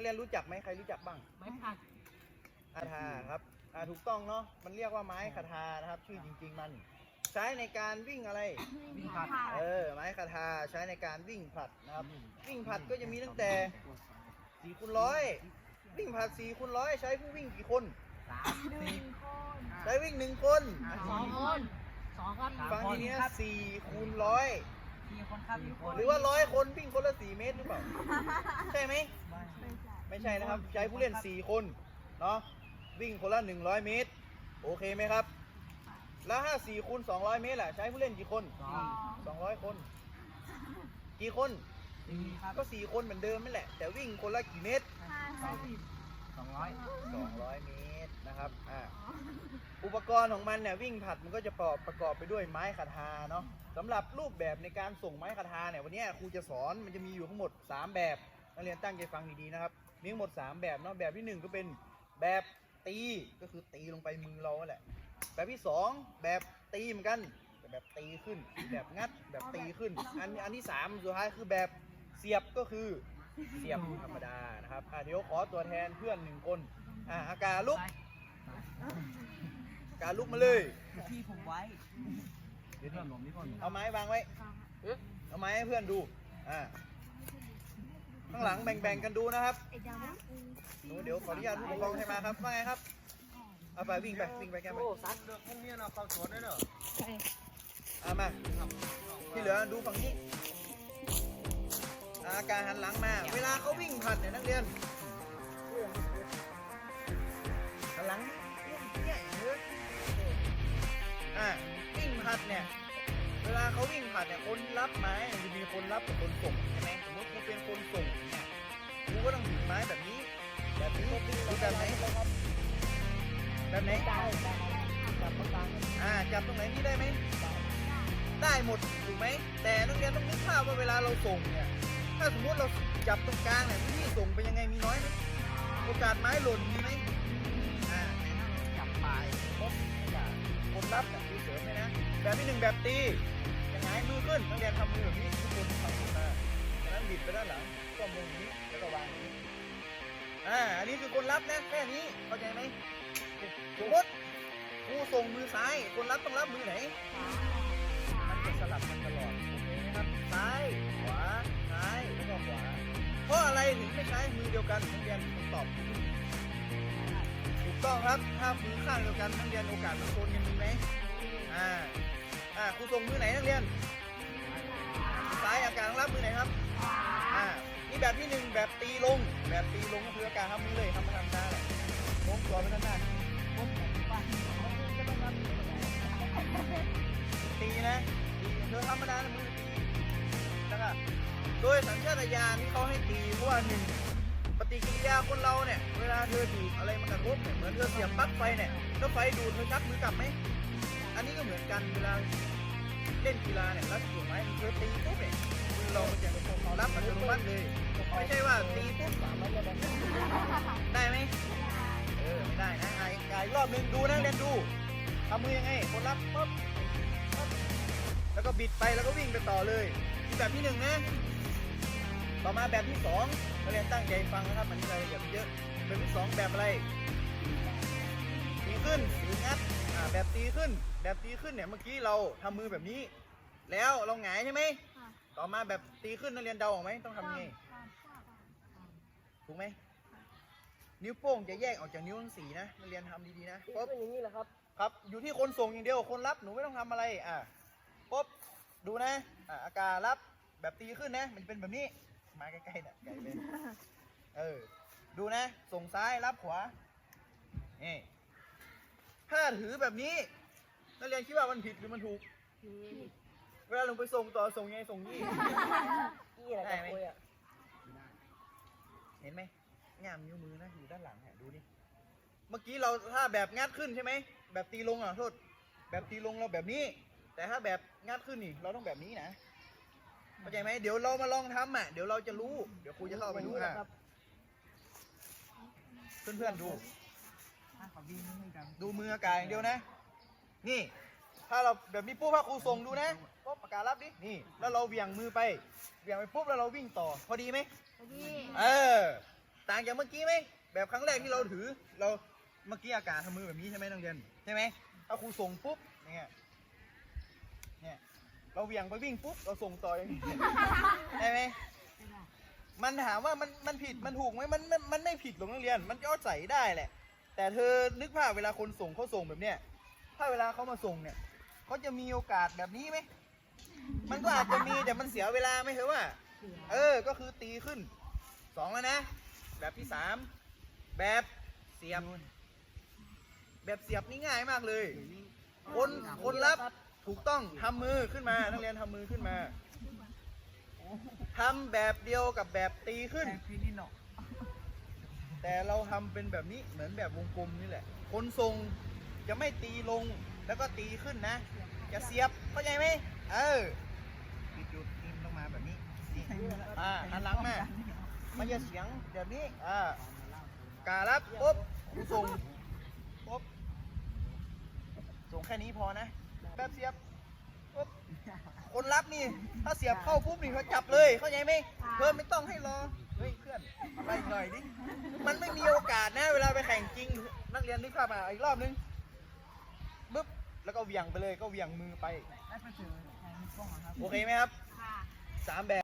นักเรียนรู้จักไหมใครรู้จักบ้างไม้ผักคาทาครับอ่าถูกต้องเนาะมันเรียกว่าไม้คาทานะครับ ชื่อจริง ๆมัน ใช้ในการวิ่งอะไรวิ่งผัดเออไม้คาทาใช้ในการวิ่งผลัดนะครับ วิ่งผลัดก็จะมีตั้งแต่4คูณร้อยวิ่งผลัด4คูณร้อยใช้ผู้วิ่งกี่คนสามสี่ใช้วิ่งหนึ่งคนสองคนสองครับฟังทีนี้สี่คูณร้อย สี่คนครับสี่คนหรือว่าร้อยคนวิ่งคนละสี่เมตรหรือเปล่า ใช่ไหม ไม่ใช่นะครับ ใช้ผู้เล่น4คนเนาะวิ่งคนละ100เมตร โอเคไหมครับ แล้วถ้า4คูณ200เมตรล่ะใช้ผู้เล่นกี่คนสอง200คน กี่คนสี่ครับก็4คนเหมือนเดิมนั่นแหละ แต่วิ่งคนละกี่เมตรสองร้อย200เมตรนะครับอ่า อุปกรณ์ของมันเนี่ยวิ่งผัดมันก็จะประกอบประกอบไปด้วยไม้คาทาเนาะสำหรับรูปแบบในการส่งไม้คาทาเนี่ยวันนี้ครูจะสอนมันจะมีอยู่ทั้งหมด 3 แบบนักเรียนตั้งใจฟังดีๆนะครับมีทั้งหมด 3 แบบเนาะแบบที่ 1 ก็เป็นแบบตีก็คือตีลงไปมือเราแหละแบบที่ 2 แบบตีเหมือนกันแต่แบบตีขึ้น แบบงัดแบบตีขึ้น อันอันที่สามสุดท้ายคือแบบเสียบก็คือเสียบธรรมดานะครับอะเดี๋ยวขอตัวแทนเพื่อนหนึ่งคนอะอากาลุก อากาลุกมาเลยที่ผมไว้ เดี๋ยวหลงนี่ก่อนเอาไม้วางไว้ เอาไม้ให้เพื่อนดู อ่า ข้างหลังแบ่งๆกันดูนะครับหนูเดี๋ยวขออนุญาตผู้ปกครองให้มาครับ ว่าไงครับ เอาไปวิ่งไปวิ่งไปแกไปซัดพวกนี้เราเข้าสวนได้เหรอเอามา ที่เหลือดูฝั่งนี้อาการหันหลังมา เวลาเขาวิ่งผัดเนี่ยนักเรียนหัน ผัดเนี่ย เวลาเขาวิ่งผัดเนี่ยคนรับไม้มันจะมีคนรับกับคนส่งใช่ไหมสมมติกูเป็นคนส่งเนี่ยกูก็ต้องถือไม้แบบนี้ แบบนี้หรือแบบไหนแบบไหนได้จับตรงกลางอ่าจับตรงไหนนี่ได้ไหมได้หมดถูกไหมแต่นักเรียนต้องนึกภาพว่าเวลาเราส่งเนี่ยถ้าสมมติเราจับตรงกลางเนี่ยที่ส่งไปยังไงมีน้อยไหมโอกาสไม้หล่นมีไหมอ่าจับปลายครบ นรับแบบตีเสริมเลยนะ แบบที่หนึ่งแบบตียังไงมือขึ้นนักเรียนทำมือแบบนี้ทุกคนทำขึ้นมาจากนั้นบิดไปด้านหลังก้มลงอนี้แล้วก็วางอ่างนี้อ่าอันนี้คือคนรับนะแค่นี้เข้าใจไหมสมมติผู้ส่งมือซ้าย คนรับต้องรับมือไหนมันจะสลับกันตลอดโอเคไหมครับซ้ายขวาซ้ายแล้วก็ขวาเพราะอะไรถึงไม่ใช้มือเดียวกันนักเรียนคำตอบ ต้องครับถ้ามือข้างเดียวกันนักเรียนโอกาสมันชนกันมีไหมอ่าอ่าครูส่งมือไหนนักเรียนซ้ายอากาศรับมือไหนครับอ่านี่แบบที่หนึ่งแบบตีลง แบบตีลงก็คืออากาศทำมือเลยทำมาทำได้เลยโน้มตัวไปด้านหน้าผมไปตีนะตีโดยธรรมดามือตีแล้วก็โดยสัญชาตญาณที่เขาให้ตีเพราะว่าหนึ่ง ฏิกิริยาคนเราเนี่ย เวลาเธอถูกอะไรมากระทบเนี่ยเหมือนเธอเสียบปลั๊กไฟเนี่ยแล้วไฟดูดเธอชักมือกลับไหมอันนี้ก็เหมือนกันเวลาเล่นกีฬาเนี่ยรับถูกไหมเธอตีปุ๊บเนี่ยมือเรามันจะรับอัตโนมัติเลยไม่ใช่ว่าตีปุ๊บได้ไหมเออไม่ได้นะอะอีกรอบหนึ่งดูนะเรียนดูทำมือยังไงคนรับปุ๊บแล้วก็บิดไปแล้วก็วิ่งไปต่อเลยตีแบบที่หนึ่งนะ ต่อมาแบบที่สองนักเรียนตั้งใจฟังนะครับมันนี้รายละเอียดมันเยอะแบบที่สองแบบอะไรตีขึ้นหรืองัดอ่าแบบตีขึ้น แบบตีขึ้นเนี่ยเมื่อกี้เราทำมือแบบนี้ แล้วเราหงายใช่ไหมต่อมาแบบตีขึ้นนักเรียนเดาออกไหมต้องทำยังไงถูกไหมนิ้วโป้งจะแยกออกจากนิ้วทั้งสี่นะนักเรียนทำดีๆนะปุ๊บอย่างนี้แหละครับครับอยู่ที่คนส่งอย่างเดียวคนรับหนูไม่ต้องทำอะไรอะปุ๊บดูนะอะอากาศรับแบบตีขึ้นนะ มันจะเป็นแบบนี้ มาใกล้ๆน่ะใกล้เลยเออ ดูนะ ส่งซ้ายรับขวา นี่ ถ้าถือแบบนี้ นักเรียนคิดว่ามันผิดหรือมันถูก เวลาลงไปส่งต่อส่งยังไงส่งนี่นี่แหละคุยอะเห็นไหมง่ามนิ้วมือนะอยู่ด้านหลังฮะดูนี่ เมื่อกี้เราถ้าแบบงัดขึ้นใช่ไหม แบบตีลงอะโทษ แบบตีลงเราแบบนี้ แต่ถ้าแบบงัดขึ้นนี่ เราต้องแบบนี้นะ เข้าใจไหมเดี๋ยวเรามาลองทำอะเดี๋ยวเราจะรู้ เดี๋ยวครูจะเข้าไปดูอะเพื่อนๆดูถ้าเขาวิ่งไม่กันดูมืออากาศอย่างเดียวนะ นี่ ถ้าเราแบบนี้ปุ๊บถ้าครูส่งดูนะปุ๊บปากการับดิ นี่ แล้วเราเหวี่ยงมือไปเหวี่ยงไปปุ๊บแล้วเราวิ่งต่อ พอดีไหมเออ ต่างางจากเมื่อกี้ไหม แบบครั้งแรกที่เราถือ เรา เมื่อกี้อากาศทำมือแบบนี้ใช่ไหมนักเรียน ใช่ไหมถ้าครูส่งปุ๊บเนี่ยเนี่ย เราเหวี่ยงไปวิ่งปุ๊บเราส่งต่ออย่างนี้ใช่ไหมมันถามว่ามันมันผิดมันถูกไหมมันมันมันไม่ผิดหรอกนักเรียน มันก็ใส่ได้แหละ แต่เธอนึกภาพเวลาคนส่งเขาส่งแบบเนี้ยถ้าเวลาเขามาส่งเนี่ยเขาจะมีโอกาสแบบนี้ไหมมันก็อาจจะมีแต่มันเสียเวลาไหมเธอว่า เออก็คือตีขึ้นสองแล้วนะ แบบที่สามแบบเสียบ แบบเสียบนี่ง่ายมากเลย คนคนรับ ถูกต้องทำมือขึ้นมา นักเรียนทำมือขึ้นมาทำแบบเดียวกับแบบตีขึ้นแทงพี่นี่เนาะแต่เราทำเป็นแบบนี้เหมือนแบบวงกลมนี่แหละ คนทรงจะไม่ตีลงแล้วก็ตีขึ้นนะ จะเสียบเข้าใจไหมเออปิดจุดนินลงมาแบบนี้นี่อ่าหันหลังมามันจะเสียงแบบนี้อ่าการับปุ๊บกูส่งปุ๊บส่งแค่นี้พอนะ แป๊บเสียบปุ๊บคนรับนี่ ถ้าเสียบเข้าปุ๊บนี่เขาจับเลยเข้าใจไหมเพิ่มไม่ต้องให้รอเฮ้ยเพื่อนไปหน่อยดิมันไม่มีโอกาสนะ เวลาไปแข่งจริง นักเรียนนึกภาพมาอีกรอบนึงปึ๊บแล้วก็เหวี่ยงไปเลยก็เหวี่ยงมือไปได้ไปเจอแทงมีกล้องอะครับโอเคไหมครับค่ะสามแบบ